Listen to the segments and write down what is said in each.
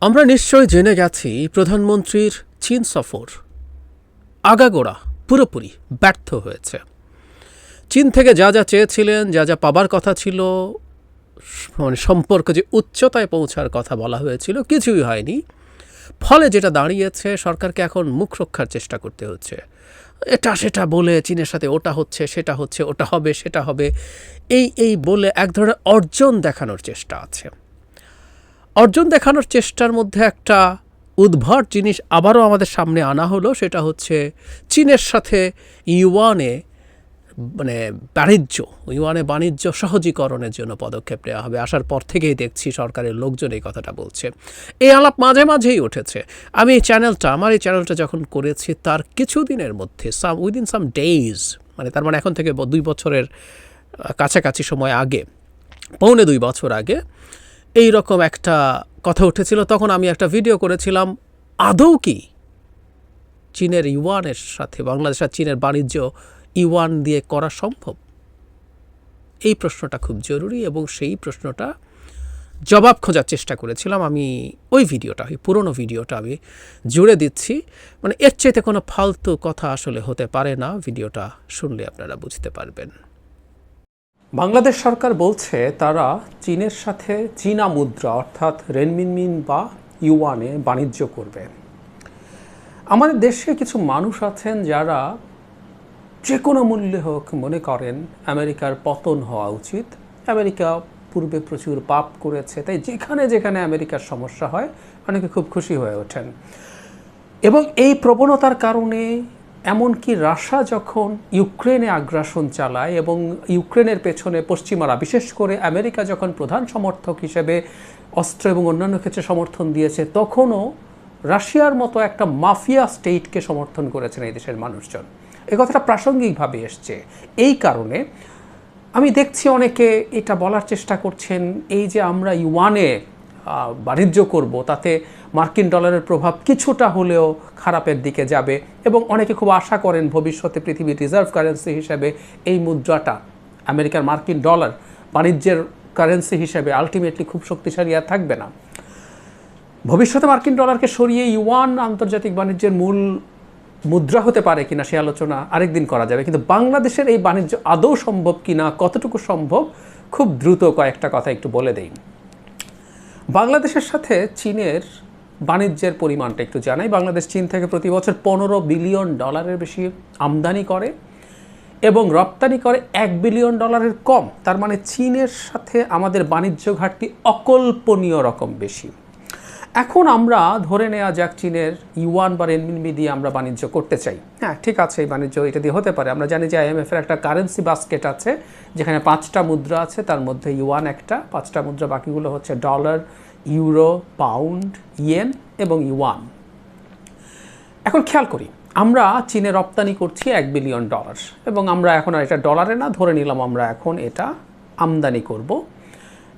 আমরা নিশ্চয় জেনে গেছি প্রধানমন্ত্রীর চীন সফর। আগাগোড়া, পুরোপুরি ব্যর্থ হয়েছে। চীন থেকে যা যা চেয়েছিলেন, যা যা পাবার কথা ছিল মানে সম্পর্ক যে উচ্চতায় পৌঁছার কথা বলা হয়েছিল, কিছুই হয়নি। ফলে যেটা দাঁড়িয়েছে, সরকারকে এখন মুখ রক্ষার চেষ্টা করতে হচ্ছে। এটা সেটা বলে, চীনের সাথে ওটা হচ্ছে, সেটা হচ্ছে, ওটা হবে, সেটা হবে, এই এই বলে এক ধরনের অর্জন দেখানোর চেষ্টা আছে। অর্জন দেখানোর চেষ্টার মধ্যে একটা উদ্ভট জিনিস আবারও আমাদের সামনে আনা হলো, সেটা হচ্ছে চীনের সাথে ইউয়ানে মানে বাণিজ্য, ইউয়ানে বাণিজ্য সহজীকরণের জন্য পদক্ষেপ নেওয়া হবে। আসার পর থেকেই দেখছি সরকারের লোকজন এই কথাটা বলছে। এই আলাপ মাঝে মাঝেই উঠেছে। আমি এই চ্যানেলটা, আমার এই চ্যানেলটা যখন করেছি, তার কিছুদিনের মধ্যে, সাম, উইদিন সাম ডেইজ মানে তার মানে এখন থেকে দুই বছরের কাছাকাছি সময় আগে, পৌনে দুই বছর আগে এই রকম একটা কথা উঠেছিল। তখন আমি একটা ভিডিও করেছিলাম, আদৌ কি? চীনের ইউয়ানের সাথে, বাংলাদেশ আর চীনের বাণিজ্য ইউয়ান দিয়ে করা সম্ভব? এই প্রশ্নটা খুব জরুরি এবং সেই প্রশ্নটা জবাব খোঁজার চেষ্টা করেছিলাম। আমি ওই ভিডিওটা, ওই পুরনো ভিডিওটা আমি জুড়ে দিচ্ছি। মানে এর চাইতে কোনো ফালতু কথা আসলে হতে পারে না। ভিডিওটা শুনলে আপনারা বুঝতে পারবেন। বাংলাদেশ সরকার বলছে তারা চীনের সাথে চীনা মুদ্রা, অর্থাৎ রেনমিনমিন বা ইউয়ানে বাণিজ্য করবে। আমাদের দেশে কিছু মানুষ আছেন যারা যে কোনো মূল্যে হোক মনে করেন আমেরিকার পতন হওয়া উচিত। আমেরিকা পূর্বে প্রচুর পাপ করেছে, তাই যেখানে যেখানে আমেরিকার সমস্যা হয়, অনেকে খুব খুশি হয়ে ওঠেন। এবং এই প্রবণতার কারণে এমনকি রাশিয়া যখন ইউক্রেনে আগ্রাসন চালায় এবং ইউক্রেনের পেছনে পশ্চিমারা, বিশেষ করে আমেরিকা যখন প্রধান সমর্থক হিসেবে অস্ত্র এবং অন্যান্য ক্ষেত্রে সমর্থন দিয়েছে, তখনও রাশিয়ার মতো একটা মাফিয়া স্টেটকে সমর্থন করেছেন এই দেশের মানুষজন। এই কথাটা প্রাসঙ্গিকভাবে এসছে। এই কারণে আমি দেখছি অনেকে এটা বলার চেষ্টা করছেন, এই যে আমরা ইউয়ানে বাণিজ্য করব, তাতে মার্কিন ডলারের প্রভাব কিছুটা হলেও খারাপের দিকে যাবে এবং অনেকে খুব আশা করেন ভবিষ্যতে পৃথিবীর রিজার্ভ কারেন্সি হিসেবে এই মুদ্রাটা, আমেরিকার মার্কিন ডলার বাণিজ্যের কারেন্সি হিসেবে আলটিমেটলি খুব শক্তিশালী আর থাকবে না। ভবিষ্যতে মার্কিন ডলারকে সরিয়ে ইউয়ান আন্তর্জাতিক বাণিজ্যের মূল মুদ্রা হতে পারে কিনা সে আলোচনা আরেকদিন করা যাবে, কিন্তু বাংলাদেশের এই বাণিজ্য আদৌ সম্ভব কিনা, কতটুকু সম্ভব, খুব দ্রুত কয়েকটা কথা একটু বলে দেই। বাংলাদেশের সাথে চীনের বাণিজ্যের পরিমাণটা একটু জানাই। বাংলাদেশ চীন থেকে প্রতি বছর পনেরো বিলিয়ন ডলারের বেশি আমদানি করে এবং রপ্তানি করে এক বিলিয়ন ডলারের কম। তার মানে চীনের সাথে আমাদের বাণিজ্য ঘাটতি অকল্পনীয় রকম বেশি। এখন আমরা ধরে নেওয়া যাক চীনের ইউয়ান বা রেনমিনমি দিয়ে আমরা বাণিজ্য করতে চাই। হ্যাঁ ঠিক আছে, এই বাণিজ্য এটা দিয়ে হতে পারে। আমরা জানি যে আইএমএফ এর একটা কারেন্সি বাস্কেট আছে, যেখানে পাঁচটা মুদ্রা আছে, তার মধ্যে ইউয়ান একটা, পাঁচটা মুদ্রা বাকিগুলো হচ্ছে ডলার ইউরো পাউন্ড ইয়েন এবং ইউয়ান। এখন খেয়াল করি, আমরা চীনে রপ্তানি করছি এক বিলিয়ন ডলার এবং আমরা এখন আর এটা ডলারে না, ধরে নিলাম আমরা এখন এটা আমদানি করব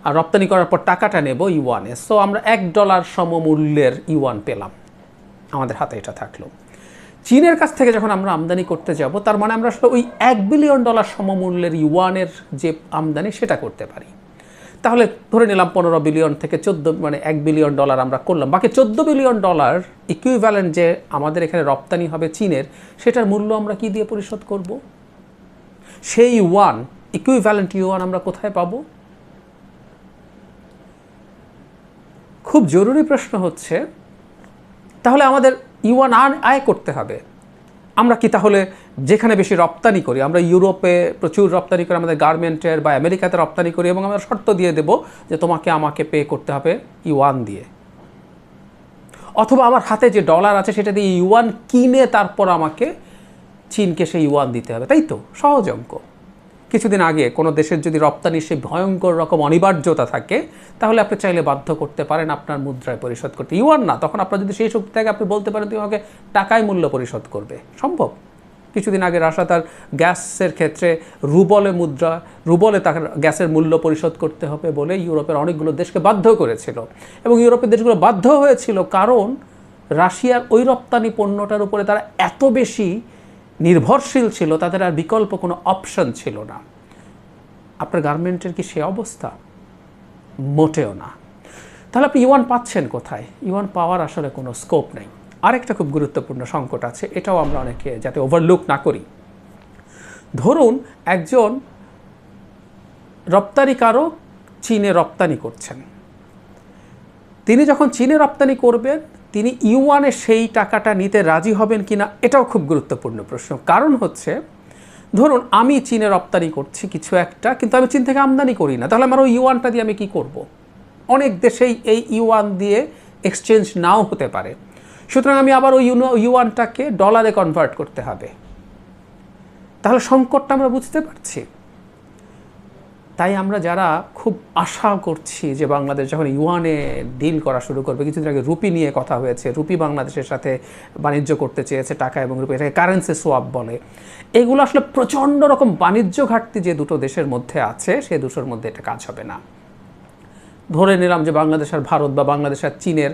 আর রপ্তানি করার পর টাকাটা নেব ইউয়ানে। সো আমরা এক ডলার সমমূল্যের ইউয়ান পেলাম। আমাদের হাতে এটা থাকল। চীনের কাছ থেকে যখন আমরা আমদানি করতে যাব, তার মানে আমরা আসলে ওই এক বিলিয়ন ডলার সমমূল্যের ইউয়ানের যে আমদানি, সেটা করতে পারি। তাহলে ধরে নিলাম পনেরো বিলিয়ন থেকে চোদ্দ মানে এক বিলিয়ন ডলার আমরা করলাম। বাকি চোদ্দ বিলিয়ন ডলার ইকুইভ্যালেন্ট যে আমাদের এখানে রপ্তানি হবে চীনের, সেটার মূল্য আমরা কি দিয়ে পরিশোধ করব? সেই ওয়ান ইকুইভ্যালেন্ট ইউয়ান আমরা কোথায় পাবো? খুব জরুরি প্রশ্ন হচ্ছে, তাহলে আমাদের ইউয়ান আয় করতে হবে। আমরা কি তাহলে যেখানে বেশি রপ্তানি করি, আমরা ইউরোপে প্রচুর রপ্তানি করি আমাদের গার্মেন্টের বা আমেরিকাতে রপ্তানি করি এবং আমরা শর্ত দিয়ে দেব যে তোমাকে আমাকে পে করতে হবে ইউয়ান দিয়ে। অথবা আমার হাতে যে ডলার আছে সেটা দিয়ে ইউয়ান কিনে তারপর আমাকে চীনকে সেই ইউয়ান দিতে হবে। তাই তো? সহজ অঙ্ক। কিছুদিন আগে কোনো দেশের যদি রপ্তানি সে ভয়ঙ্কর রকম অনিবার্যতা থাকে, তাহলে আপনি চাইলে বাধ্য করতে পারেন আপনার মুদ্রায় পরিশোধ করতে। ইউ আর না তখন আপনার যদি সেই শক্তি থাকে আপনি বলতে পারেন, তুমি আমাকে টাকায় মূল্য পরিশোধ করবে। সম্ভব। কিছুদিন আগে রাশা তার গ্যাসের ক্ষেত্রে রুবলে মুদ্রা, রুবলে তার গ্যাসের মূল্য পরিশোধ করতে হবে বলে ইউরোপের অনেকগুলো দেশকে বাধ্য করেছিল। এবং ইউরোপের দেশগুলো বাধ্য হয়েছিল কারণ রাশিয়ার ওই রপ্তানি পণ্যটার উপরে তারা এত বেশি নির্ভরশীল ছিল, তাদের আর বিকল্প কোনো অপশন ছিল না। আপনার গার্মেন্টের কি সে অবস্থা? মোটেও না। তাহলে আপনি ইউয়ান পাচ্ছেন কোথায়? ইউয়ান পাওয়ার আসলে কোনো স্কোপ নেই। আরেকটা খুব গুরুত্বপূর্ণ সংকট আছে, এটাও আমরা অনেকে যাতে ওভারলুক না করি। ধরুন একজন রপ্তানিকারক চীনে রপ্তানি করছেন। তিনি যখন চীনে রপ্তানি করবেন তিনি ইউয়ানে সেই টাকাটা নিতে রাজি হবেন কিনা এটাও খুব গুরুত্বপূর্ণ প্রশ্ন। কারণ হচ্ছে, ধরুন আমি চীনে রপ্তানি করছি কিছু একটা, কিন্তু আমি চীন থেকে আমদানি করি না, তাহলে আমার ওই ইউয়ানটা দিয়ে আমি কি করব। অনেক দেশেই এই ইউয়ান দিয়ে এক্সচেঞ্জ নাও হতে পারে। সুতরাং আমি আবার ওই ইউয়ানটাকে ডলারে কনভার্ট করতে হবে। তাহলে সংকটটা আমরা বুঝতে পারছি। তাই আমরা যারা খুব আশা করছি যে বাংলাদেশ যখন ইউয়ানে ডিল করা শুরু করবে, কিছুদিন আগে রুপি নিয়ে কথা হয়েছে, রুপি বাংলাদেশের সাথে বাণিজ্য করতে চেয়েছে টাকা এবং রুপি, এটাকে কারেন্সি সোয়াপ বলে। এগুলো আসলে প্রচণ্ড রকম বাণিজ্য ঘাটতি যে দুটো দেশের মধ্যে আছে, সে দুটোর মধ্যে এটা কাজ হবে না। ধরে নিলাম যে বাংলাদেশ আর ভারত বা বাংলাদেশ আর চীনের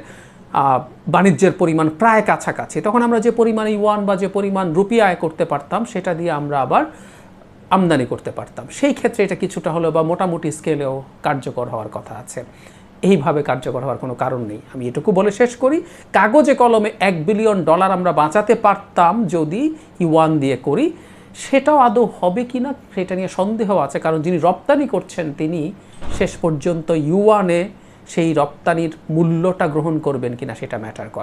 বাণিজ্যের পরিমাণ প্রায় কাছাকাছি। তখন আমরা যে পরিমাণ ইউয়ান বা যে পরিমাণ রুপি আয় করতে পারতাম, সেটা দিয়ে আমরা আবার আমদানি করতে পারতাম। সেই ক্ষেত্রে এটা কিছুটা হলেও বা মোটামুটি স্কেলেও কার্যকর হওয়ার কথা আছে। এইভাবে কার্যকর হওয়ার কোনো কারণ নেই। আমি এটুকু বলে শেষ করি, কাগজে কলমে এক বিলিয়ন ডলার আমরা বাঁচাতে পারতাম যদি ইওয়ান দিয়ে করি। সেটাও আদৌ হবে কি না সেটা নিয়ে সন্দেহ আছে, কারণ যিনি রপ্তানি করছেন তিনি শেষ পর্যন্ত ইউয়ানে সেই রপ্তানির মূল্যটা গ্রহণ করবেন কিনা সেটা ম্যাটার করে।